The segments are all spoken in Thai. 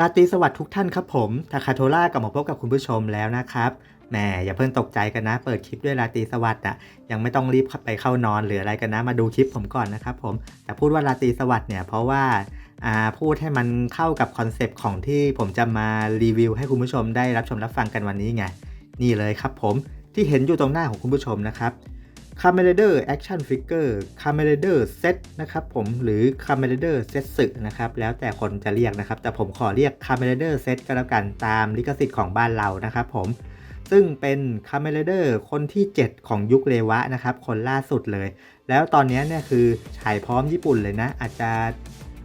ราตรีสวัสดิ์ทุกท่านครับผมทาคาโทล่ากลับมาพบกับคุณผู้ชมแล้วนะครับ แหมอย่าเพิ่งตกใจกันนะ เปิดคลิปด้วยราตรีสวัสดิ์อะ ยังไม่ต้องรีบไปเข้านอนหรืออะไรกันนะ มาดูคลิปผมก่อนนะครับผม แต่พูดว่าราตรีสวัสดิ์เนี่ยเพราะว่าอ่าพูดให้มันเข้ากับคอนเซปต์ของที่ผมจะมารีวิว ให้คุณผู้ชมได้รับชมรับฟังกันวันนี้ไง นี่เลยครับผมที่เห็นอยู่ตรงหน้าของคุณผู้ชมนะครับ c a m e r a d e r Action Figure c a m e r a d e r Set นะครับผมหรือ c a m e r a d e r Set สึนะครับแล้วแต่คนจะเรียกนะครับ แต่ผมขอเรียก c a m e r a d e r Set ก็แล้วกันตามลิขสิทธิ์ของบ้านเรานะครับผมซึ่งเป็น c a m e r a d e r คนที่ 7 ของยุคเลวะนะครับ คนล่าสุดเลย แล้วตอนนี้เนี่ยคือฉายพร้อมญี่ปุ่นเลยนะ อาจจะ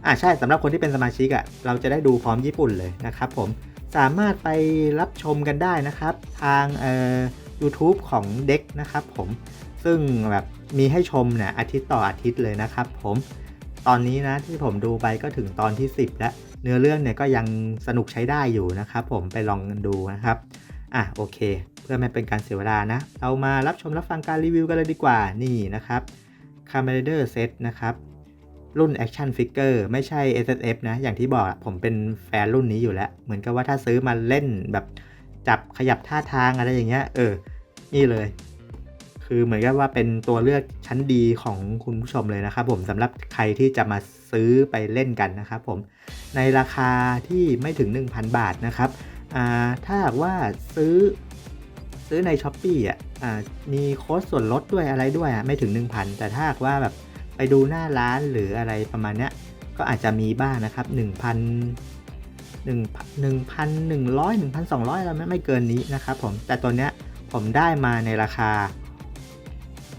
อ่าใช่สำหรับคนที่เป็นสมาชิกอะ่ะเราจะได้ดูพร้อมญี่ปุ่นเลยนะครับผมสามารถไปรับชมกันได้นะครับ ทางเอ่อ YouTube ของเด็กนะครับผม ซึ่งแบบมีให้ชมเนี่ยอาทิตย์ต่ออาทิตย์เลยนะครับผมตอนนี้นะที่ผมดูไปก็ถึงตอนที่ 10 แล้ว เนื้อเรื่องเนี่ยก็ยังสนุกใช้ได้อยู่นะครับผมไปลองดูนะครับอะโอเค เพื่อไม่เป็นการเสียเวลานะ เรามารับชมรับฟังการรีวิวกันเลยดีกว่านี่นะครับ c a m e r a d e r Set นะครับรุ่น Action Figure ไม่ใช่ SSF นะ อย่างที่บอกผมเป็นแฟนรุ่นนี้อยู่แล้ว เหมือนกับว่าถ้าซื้อมาเล่นแบบจับขยับท่าทางอะไรอย่างเงี้ยเออ นี่เลย คือเหมือนกับว่าเป็นตัวเลือกชั้นดีของคุณผู้ชมเลยนะครับผมสำหรับใครที่จะมาซื้อไปเล่นกันนะครับผมในราคาที่ไม่ถึง 1,000 บาทนะครับถ้าหากว่าซื้อซื้อใน s h อ p e e อะมีโค้ดส่วนลดด้วยอะไรด้วยอะไม่ถึง 1,000 แต่ถ้าหากว่าแบบไปดูหน้าร้านหรืออะไรประมาณเนี้ยก็อาจจะมีบ้างนะครับ 1,000 1,100 1,200อะไรไม่ไม่เกินนี้นะครับผมแต่ตัวเนี้ยผมได้มาในราคา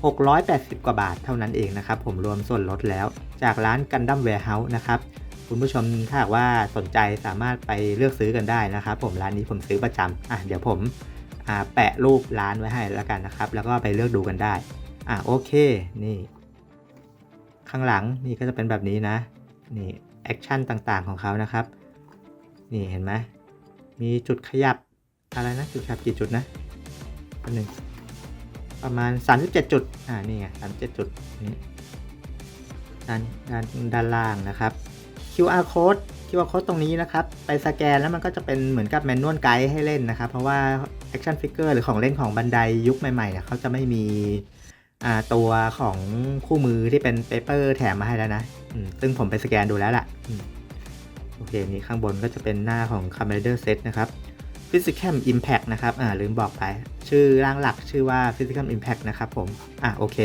680 กว่าบาทเท่านั้นเองนะครับ ผมรวมส่วนลดแล้วจากร้านกันดั้มแวร์เฮาส์นะครับ คุณผู้ชมถ้าหากว่าสนใจสามารถไปเลือกซื้อกันได้นะครับ ผมร้านนี้ผมซื้อประจำอะเดี๋ยวผมแปะรูปร้านไว้ให้แล้วกันนะครับ แล้วก็ไปเลือกดูกันได้อะโอเคนี่ ข้างหลังนี่ก็จะเป็นแบบนี้นะนี่แอคชั่นต่างๆของเขานะครับ นี่เห็นไหมมีจุดขยับอะไรนะ จุดขยับกี่จุดนะอันหนึ่ง ประมาณ 37 จุด อ่า นี่ไง37 จุดนี่ด้านด้านด้านล่างนะครับ QR code QR code ตรงนี้นะครับ ไปสแกนแล้วมันก็จะเป็นเหมือนกับแมนนวลไกด์ให้เล่นนะครับ เพราะว่า action figure หรือของเล่นของบันไดยุคใหม่ๆเนี่ยเขาจะไม่มีตัวของคู่มือที่เป็นเปเปอร์แถมมาให้แล้วนะ ซึ่งผมไปสแกนดูแล้วล่ะ โอเค นี่ข้างบนก็จะเป็นหน้าของ c a m e r a Set นะครับ Physical Impact นะครับ อ่าลืมบอกไป ชื่อร่างหลักชื่อว่า Physical Impact นะครับผม อ่าโอเค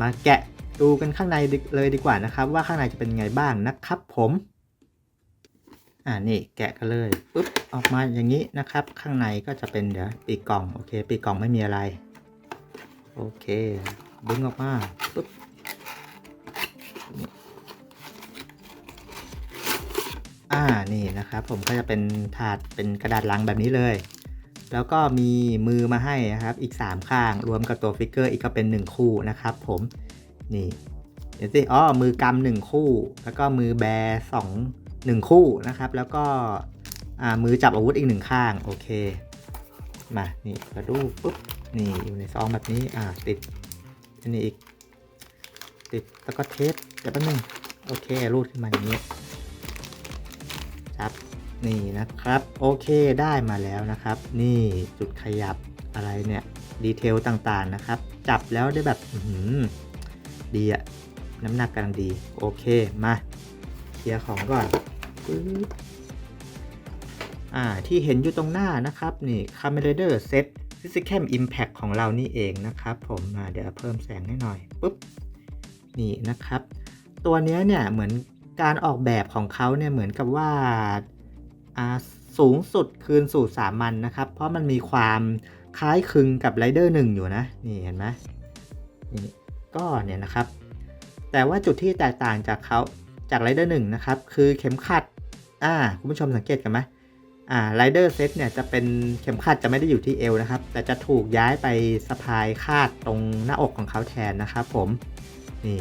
มาแกะดูกันข้างในเลยดีกว่านะครับ ว่าข้างในจะเป็นไงบ้างนะครับผม อ่านี่แกะกันเลยปุ๊บออกมาอย่างนี้นะครับ ข้างในก็จะเป็นเดี๋ยวปีกกล่องโอเคปีกกล่องไม่มีอะไร โอเคดึงออกมาปุ๊บ อ่านี่นะครับผมก็จะเป็นถาดเป็นกระดาษลังแบบนี้เลย แล้วก็มีมือมาให้นะครับอีก 3 ข้างรวมกับตัวฟิกเกอร์อีกก็เป็น 1 คู่นะครับผมนี่เดี๋ยวสิอ๋อมือกำหนึ่งคู่ แล้วก็มือแบสองหนึ่งคู่นะครับ แล้วก็อ่ามือจับอาวุธอีกหนึ่งข้างโอเคมานี่กระดูปุ๊บนี่อยู่ในซองแบบนี้อ่าติดอันนี้อีกติดแล้วก็เทปเดี๋ยวแป๊บนึงโอเครูดขึ้นมาอย่างนี้ ครับ นี่นะครับ โอเคได้มาแล้วนะครับ นี่จุดขยับอะไรเนี่ยดีเทลต่างๆนะครับ จับแล้วได้แบบดีอะน้ำหนักกำลังดี โอเคมาเคลียร์ของก่อนปึ๊บอ่าที่เห็นอยู่ตรงหน้านะครับ นี่ c a m e r a d e r Set Physical Impact ของเรานี่เองนะครับ ผมอ่าเดี๋ยวเพิ่มแสงให้หน่อยปุ๊บนี่นะครับ ตัวนี้เนี่ยเหมือน การออกแบบของเขาเนี่ยเหมือนกับว่าสูงสุดคืนสู่สามัญนนะครับ เพราะมันมีความคล้ายคลึงกับไรเดอร์หนึ่งอยู่นะ นี่เห็นไหมนี่ก็เนี่ยนะครับ แต่ว่าจุดที่แตกต่างจากเขาจากไรเดอร์หนึ่งนะครับ คือเข็มขัดอ่าคุณผู้ชมสังเกตกันไหมอ่าไรเดอร์เซตเนี่ยจะเป็นเข็มขัดจะไม่ได้อยู่ที่เอวนะครับ แต่จะถูกย้ายไปสะพายคาดตรงหน้าอกของเขาแทนนะครับผม นี่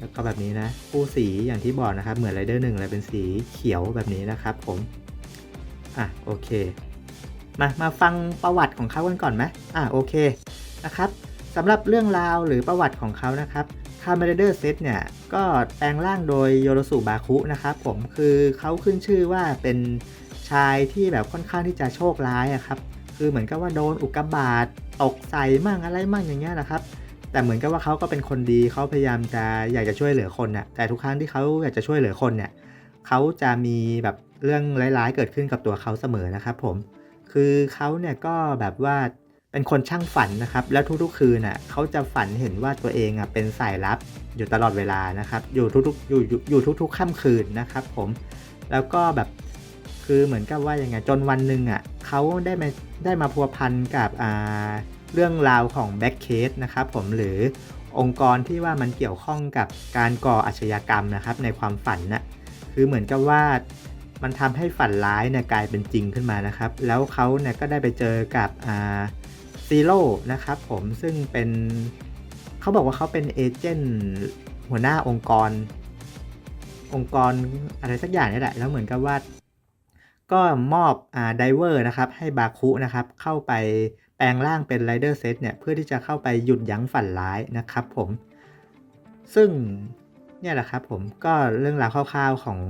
แล้วก็แบบนี้นะคู่สีอย่างที่บอกนะครับ เหมือนไรเดอร์หนึ่งเลยเป็นสีเขียวแบบนี้นะครับผม อะโอเค มามาฟังประวัติของเขากันก่อนไหมอะโอเคนะครับสำหรับเรื่องราวหรือประวัติของเขานะครับคาเมเดอร์เซตเนี่ย ก็แปลงร่างโดยโยโรสุบาคุนะครับผมคือเขาขึ้นชื่อว่าเป็นชายที่แบบค่อนข้างที่จะโชคร้ายอะครับ คือเหมือนกับว่าโดนอุกกาบาตตกใส่มั่งอะไรมั่งอย่างเงี้ยนะครับ แต่เหมือนกับว่าเขาก็เป็นคนดีเขาพยายามจะอยากจะช่วยเหลือคนน่ะแต่ทุกครั้งที่เขาอยากจะช่วยเหลือคนเนี่ยเขาจะมีแบบเรื่องร้ายๆ เกิดขึ้นกับตัวเขาเสมอนะครับผมคือเขาเนี่ยก็แบบว่าเป็นคนช่างฝันนะครับ แล้วทุกๆคืนน่ะเขาจะฝันเห็นว่าตัวเองอะเป็นสายลับอยู่ตลอดเวลานะครับอยู่ทุกๆอยู่อยู่อยู่ทุกๆค่ำคืนนะครับผมแล้วก็แบบคือเหมือนกับว่ายังไงจนวันหนึ่งอะเขาได้มาได้มาพัวพันกับอ่า เรื่องราวของแบ็กเคสนะครับผมหรือองค์กรที่ว่ามันเกี่ยวข้องกับการก่ออาชญากรรมนะครับในความฝันน่ะคือเหมือนกับว่ามันทำให้ฝันร้ายเนี่ยกลายเป็นจริงขึ้นมานะครับ แล้วเขาเนี่ยก็ได้ไปเจอกับซีโร่นะครับผมซึ่งเป็นเขาบอกว่าเขาเป็นเอเจนต์หัวหน้าองค์กร องค์กรอะไรสักอย่างนี่แหละ แล้วเหมือนกับว่าก็มอบอ่าไดเวอร์นะครับให้บาคุนะครับเข้าไป แปลงร่างเป็นไรเดอร์เซตเนี่ยเพื่อที่จะเข้าไปหยุดยั้งฝันร้ายนะครับผม ซึ่งเนี่ยแหละครับผมก็เรื่องราวคร่าวๆของ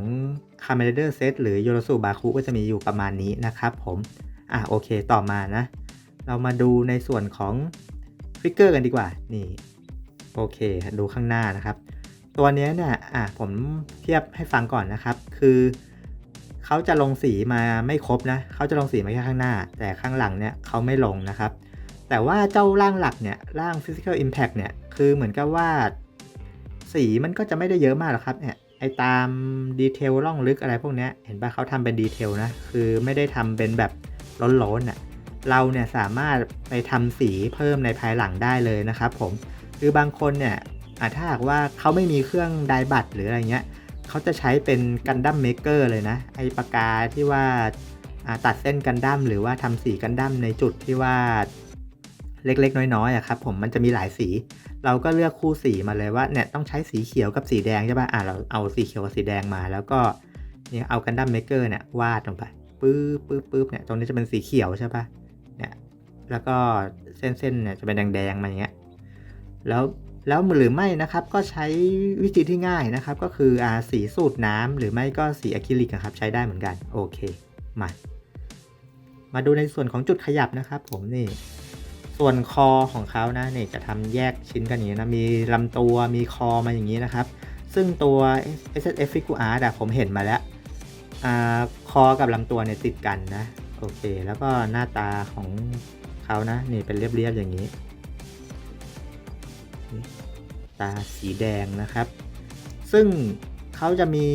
c a m e r a d e r Set หรือ y o r o s u b a k u ก็จะมีอยู่ประมาณนี้นะครับผม อะโอเคต่อมานะ เรามาดูในส่วนของฟิกเกอร์กันดีกว่า นี่ โอเค ดูข้างหน้านะครับ ตัวนี้เนี่ยอะผมเทียบให้ฟังก่อนนะครับ คือ เขาจะลงสีมาไม่ครบนะเขาจะลงสีมาแค่ข้างหน้า แต่ข้างหลังเนี่ยเขาไม่ลงนะครับ แต่ว่าเจ้าร่างหลักเนี่ยร่าง Physical Impact เนี่ยคือเหมือนกับว่า สีมันก็จะไม่ได้เยอะมากหรอกครับเนี่ยไอตามดีเทลล่องลึกอะไรพวกเนี้ยเห็นปะเขาทำเป็นดีเทลนะคือไม่ได้ทำเป็นแบบล้นๆอะเราเนี่ยสามารถไปทำสีเพิ่มในภายหลังได้เลยนะครับผมคือบางคนเนี่ยอะถ้าหากว่าเขาไม่มีเครื่องไดบัตหรืออะไรเงี้ย เขาจะใช้เป็นกันดั้มเมเกอร์เลยนะ ไอปากกาที่ว่าตัดเส้นกันดั้มหรือว่าทำสีกันดั้มในจุดที่ว่าเล็กๆ น้อยๆอะครับผมมันจะมีหลายสี เราก็เลือกคู่สีมาเลยว่าเนี่ยต้องใช้สีเขียวกับสีแดงใช่ป่ะอะเราเอาสีเขียวกับสีแดงมา แล้วก็เนี่ยเอากันดั้มเมเกอร์เนี่ยวาดลงไปปื๊บปื๊บปื๊บเนี่ยตรงนี้จะเป็นสีเขียวใช่ป่ะเนี่ยแล้วก็เส้นๆเนี่ยจะเป็นแดงๆมาอย่างเงี้ยแล้ว แล้วหรือไม่นะครับก็ใช้วิธีที่ง่ายนะครับ ก็คืออาสีสูตรน้ำหรือไม่ก็สีอะคริลิกอะครับใช้ได้เหมือนกันโอเคมามาดูในส่วนของจุดขยับนะครับผมนี่ส่วนคอของเขานะเนี่ยจะทำแยกชิ้นกันอย่างนี้นะมีลำตัวมีคอมาอย่างนี้นะครับ ซึ่งตัว S S F Figure Art อะผมเห็นมาแล้วอคอกับลำตัวเนี่ยติดกันนะโอเค แล้วก็หน้าตาของเขานะนี่เป็นเรียบๆอย่างนี้ ตาสีแดงนะครับ ซึ่งเขาจะมี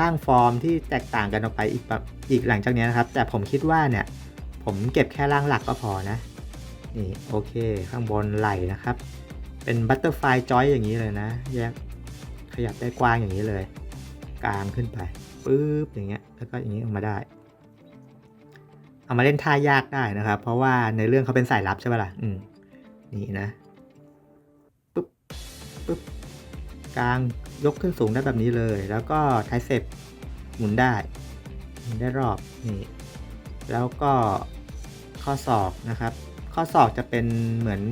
ร่างฟอร์มที่แตกต่างกันออกไปอีกแบบอีกหลังจากนี้นะครับ แต่ผมคิดว่าเนี่ย ผมเก็บแค่ร่างหลักก็พอนะ นี่โอเค ข้างบนไหลนะครับ เป็นบัตเตอร์ไฟจอยอย่างนี้เลยนะ แยกขยับได้กว้างอย่างนี้เลย กลางขึ้นไปปึ๊บอย่างเงี้ย แล้วก็อย่างนี้ออกมาได้ เอามาเล่นท่ายากได้นะครับ เพราะว่าในเรื่องเขาเป็นสายลับใช่ไหมล่ะ อืม นี่นะ ปึ๊บกลางยกขึ้นสูงได้แบบนี้เลย แล้วก็ไทเซปหมุนได้หมุนได้รอบนี่แล้วก็ข้อศอกนะครับ ข้อศอกจะเป็นเหมือน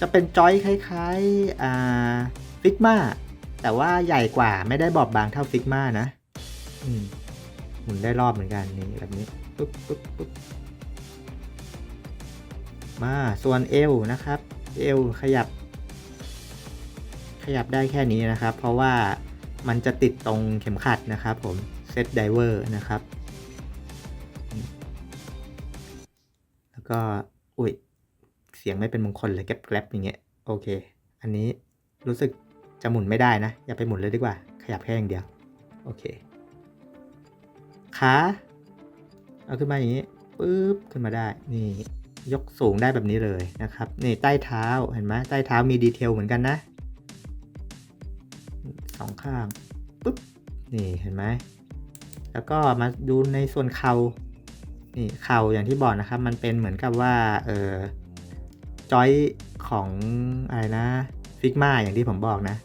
จะเป็นจอยคล้ายๆอ่าฟิกมาแต่ว่าใหญ่กว่าไม่ได้บอบบางเท่าฟิกมานะอืมหมุนได้รอบเหมือนกันนี่แบบนี้ปุ๊บปุ๊บปุ๊บมาส่วนเอวนะครับ เอวขยับ ขยับได้แค่นี้นะครับ เพราะว่ามันจะติดตรงเข็มขัดนะครับผมเซตไดเวอร์นะครับ แล้วก็ อุ้ย เสียงไม่เป็นมงคลเลยแกรบๆอย่างเงี้ย โอเค อันนี้รู้สึกจะหมุนไม่ได้นะ อย่าไปหมุนเลยดีกว่า ขยับแค่อย่างเดียว โอเค ขา เอาขึ้นมาอย่างนี้ปุ๊บขึ้นมาได้ นี่ยกสูงได้แบบนี้เลยนะครับ นี่ใต้เท้าเห็นไหมใต้เท้ามีดีเทลเหมือนกันนะ สองข้างปุ๊บนี่เห็นไหมแล้วก็มาดูในส่วนเข่านี่เข่าอย่างที่บอกนะครับ มันเป็นเหมือนกับว่าเออจอยของอะไรนะฟิกมาอย่างที่ผมบอกนะ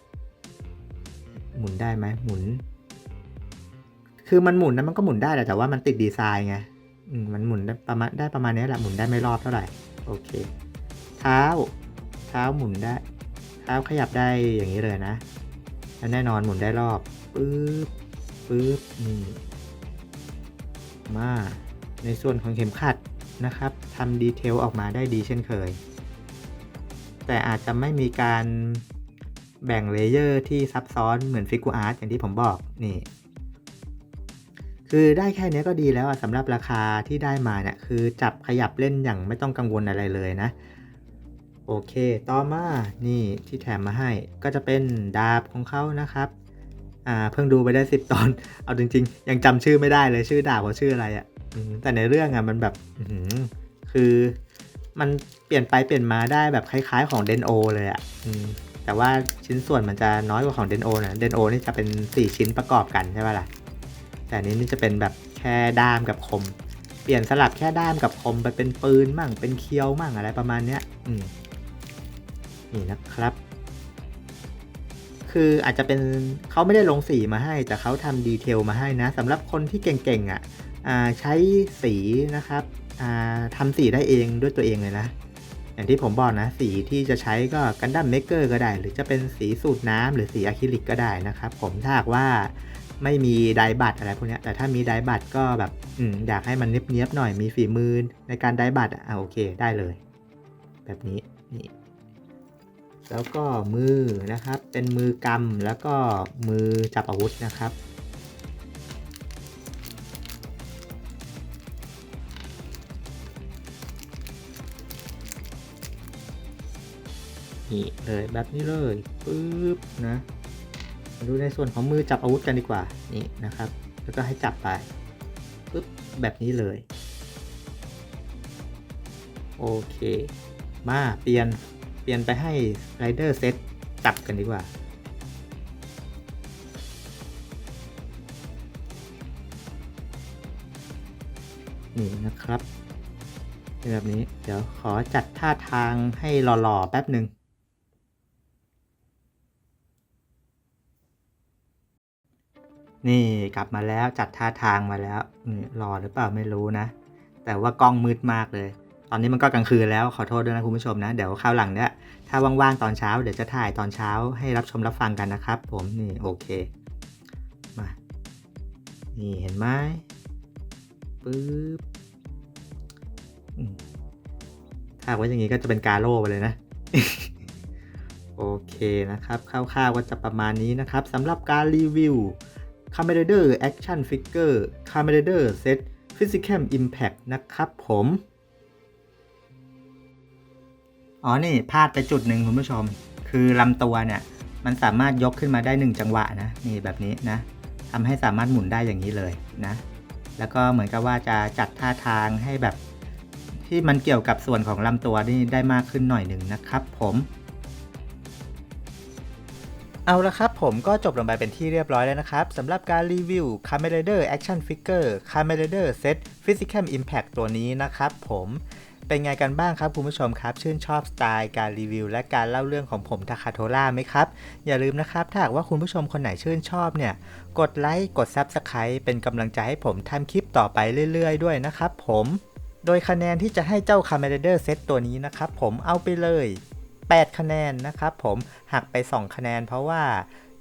หมุนได้ไหมหมุน คือมันหมุนนะมันก็หมุนได้แหละแต่ว่ามันติดดีไซน์ไงมันหมุนได้ประมาณได้ประมาณนี้แหละหมุนได้ไม่รอบเท่าไหร่โอเค เท้า เท้าหมุนได้ เท้าขยับได้อย่างนี้เลยนะ และแน่นอนหมุนได้รอบปึ๊บปึ๊บนี่มาในส่วนของเข็มขัดนะครับทำดีเทลออกมาได้ดีเช่นเคย แต่อาจจะไม่มีการแบ่งเลเยอร์ที่ซับซ้อนเหมือนฟิกูอาร์ตอย่างที่ผมบอกนี่ คือได้แค่นี้ก็ดีแล้วสำหรับราคาที่ได้มาเนี่ยคือจับขยับเล่นอย่างไม่ต้องกังวลอะไรเลยนะ โอเค ต่อมานี่ที่แถมมาให้ก็จะเป็นดาบของเขานะครับ อ่าเพิ่งดูไปได้ 10 ตอน เอาจริง ๆ ยังจำชื่อไม่ได้เลยชื่อดาบเขาชื่ออะไรอะ่ะแต่ในเรื่องอะ่ะมันแบบคือมันเปลี่ยนไปเปลี่ยนมาได้แบบคล้าย ๆ ของเดนโอเลยอะ่ะแต่ว่าชิ้นส่วนมันจะน้อยกว่าของเดนโอนะเดนโอนี่จะเป็น 4 ชิ้นประกอบกันใช่ป่ะล่ะ แต่นนี้นี่จะเป็นแบบแค่ด้ามกับคม เปลี่ยนสลับแค่ด้ามกับคมไปเป็นปืนมั่งเป็นเคียวมั่งอะไรประมาณเนี้ย อืม นี่นะครับ คืออาจจะเป็นเขาไม่ได้ลงสีมาให้ แต่เขาทำดีเทลมาให้นะสำหรับคนที่เก่งๆอะอ่าใช้สีนะครับทำสีได้เองด้วยตัวเองเลยนะ อย่างที่ผมบอกนะ สีที่จะใช้ก็กันดั้มเมกเกอร์ก็ได้ หรือจะเป็นสีสูตรน้ำหรือสีอะคริลิกก็ได้นะครับ ผมถ้าหากว่าไม่มีไดบัตอะไรพวกนี้แต่ถ้ามีไดบัตก็แบบออยากให้มันเนียบๆหน่อยมีฝีมือในการไดบัตอะโอเคได้เลย แบบนี้ แล้วก็มือนะครับ เป็นมือกำแล้วก็มือจับอาวุธนะครับ นี่เลยแบบนี้เลยปึ๊บนะมาดูในส่วนของมือจับอาวุธกันดีกว่า นี่นะครับ แล้วก็ให้จับไปปึ๊บแบบนี้เลย โอเค มาเปลี่ยน เปลี่ยนไปให้ไรเดอร์เซตจับกันดีกว่า นี่นะครับเป็นแบบนี้ เดี๋ยวขอจัดท่าทางให้หล่อ ๆ แป๊บหนึ่งนี่กลับมาแล้วจัดท่าทางมาแล้วนี่รอหรือเปล่าไม่รู้นะ แต่ว่ากล้องมืดมากเลย ตอนนี้มันก็กลางคืนแล้วขอโทษด้วยนะคุณผู้ชมนะ เดี๋ยวคราวหลังเนี่ยถ้าว่างๆตอนเช้า เดี๋ยวจะถ่ายตอนเช้าให้รับชมรับฟังกันนะครับ ผมนี่โอเคมานี่เห็นไหมปึ๊บถ้าไว้อย่างนี้ก็จะเป็นกาโร่ไปเลยนะโอเคนะครับคร่าวๆก็จะประมาณนี้นะครับสำหรับการรีวิว c a m e r a d e r Action Figure c a m e r a d e r Set Physical Impact นะครับผม อ๋อนี่พลาดไปจุดหนึ่งคุณผู้ชม คือลำตัวเนี่ย มันสามารถยกขึ้นมาได้1จังหวะนะนี่แบบนี้นะทำให้สามารถหมุนได้อย่างนี้เลยนะ แล้วก็เหมือนกับว่าจะจัดท่าทางให้แบบที่มันเกี่ยวกับส่วนของลำตัวนี่ได้มากขึ้นหน่อยหนึ่งนะครับผมเอาละครับผมก็จบลงไปเป็นที่เรียบร้อยแล้วนะครับสำหรับการรีวิว c a m e r a d e r Action Figure c a m e r a d e r Set Physical Impact ตัวนี้นะครับผม เป็นไงกันบ้างครับคุณผู้ชมครับ ชื่นชอบสไตล์การรีวิว และการเล่าเรื่องของผมทาคาโทล่าไหมครับ อย่าลืมนะครับ ถ้าหากว่าคุณผู้ชมคนไหนชื่นชอบเนี่ย กดไลค์กด Subscribe เป็นกำลังใจให้ผมทำคลิปต่อไปเรื่อยๆ ด้วยนะครับผมโดยคะแนนที่จะให้เจ้า c a m e r a d e r Set ตัวนี้นะครับผมเอาไปเลย 8 คะแนนนะครับผมหักไป 2 คะแนนเพราะว่า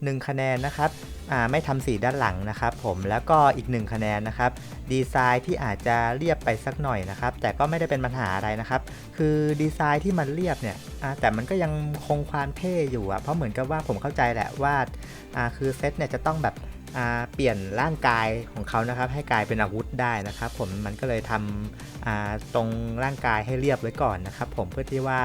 1 คะแนนนะครับไม่ทำสีด้านหลังนะครับผมแล้วก็อีก 1 คะแนนนะครับดีไซน์ที่อาจจะเรียบไปสักหน่อยนะครับแต่ก็ไม่ได้เป็นปัญหาอะไรนะครับคือดีไซน์ที่มันเรียบเนี่ยแต่มันก็ยังคงความเท่อยู่อะเพราะเหมือนกับว่าผมเข้าใจแหละว่าคือเซตเนี่ยจะต้องแบบ เปลี่ยนร่างกายของเขานะครับ ให้กลายเป็นอาวุธได้นะครับ ผมมันก็เลยทำตรงร่างกายให้เรียบไว้ก่อนนะครับ ผมเพื่อที่ว่า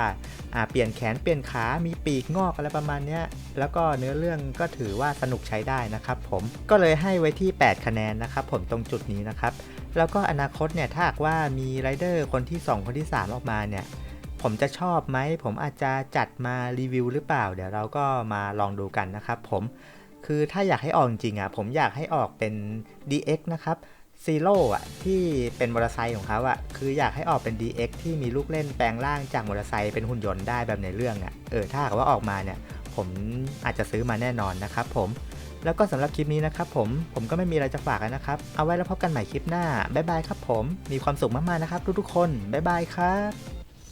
เปลี่ยนแขนเปลี่ยนขามีปีกงอกอะไรประมาณนี้แล้วก็เนื้อเรื่องก็ถือว่าสนุกใช้ได้นะครับ ผมก็เลยให้ไว้ที่ 8 คะแนนนะครับ ผมตรงจุดนี้นะครับ แล้วก็อนาคตเนี่ยถ้าหากว่ามีไรเดอร์คนที่ 2 คนที่ 3 ออกมาเนี่ยผมจะชอบไหม ผมอาจจะจัดมารีวิวหรือเปล่า เดี๋ยวเราก็มาลองดูกันนะครับผม คือถ้าอยากให้ออกจริงอะผมอยากให้ออกเป็น DX นะครับซีโร่อะที่เป็นมอเตอร์ไซค์ของเขาอะคืออยากให้ออกเป็น DX ที่มีลูกเล่นแปลงร่างจากมอเตอร์ไซค์เป็นหุ่นยนต์ได้แบบในเรื่องอะเออถ้าหากว่าออกมาเนี่ยผมอาจจะซื้อมาแน่นอนนะครับผมแล้วก็สำหรับคลิปนี้นะครับผมผมก็ไม่มีอะไรจะฝากนะครับ เอาไว้แล้วพบกันใหม่คลิปหน้าบ๊ายบายครับผมมีความสุขมากๆนะครับ ทุกๆคนบ๊ายบายครับ